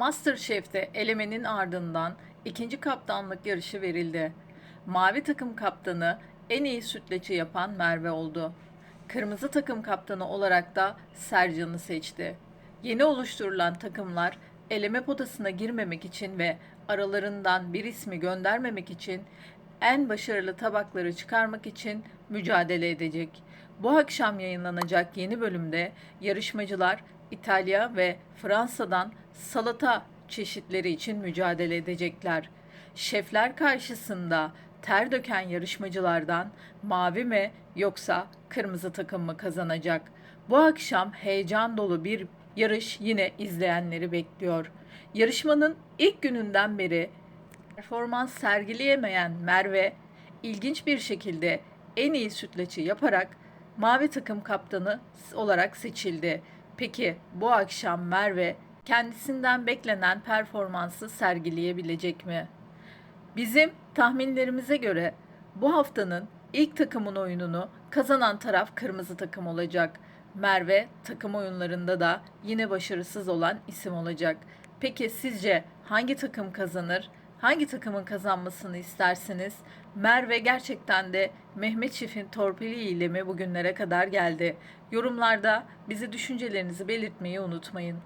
MasterChef'te elemenin ardından ikinci kaptanlık yarışı verildi. Mavi takım kaptanı en iyi sütlaçı yapan Merve oldu. Kırmızı takım kaptanı olarak da Sercan'ı seçti. Yeni oluşturulan takımlar eleme potasına girmemek için ve aralarından bir ismi göndermemek için en başarılı tabakları çıkarmak için mücadele edecek. Bu akşam yayınlanacak yeni bölümde yarışmacılar İtalya ve Fransa'dan salata çeşitleri için mücadele edecekler. Şefler karşısında ter döken yarışmacılardan mavi mi yoksa kırmızı takım mı kazanacak? Bu akşam heyecan dolu bir yarış yine izleyenleri bekliyor. Yarışmanın ilk gününden beri performans sergileyemeyen Merve ilginç bir şekilde en iyi sütlaçı yaparak mavi takım kaptanı olarak seçildi. Peki bu akşam Merve kendisinden beklenen performansı sergileyebilecek mi? Bizim tahminlerimize göre bu haftanın ilk takımın oyununu kazanan taraf kırmızı takım olacak. Merve takım oyunlarında da yine başarısız olan isim olacak. Peki sizce hangi takım kazanır? Hangi takımın kazanmasını istersiniz? Merve gerçekten de Mehmet Şef'in torpiliyle mi bugünlere kadar geldi? Yorumlarda bize düşüncelerinizi belirtmeyi unutmayın.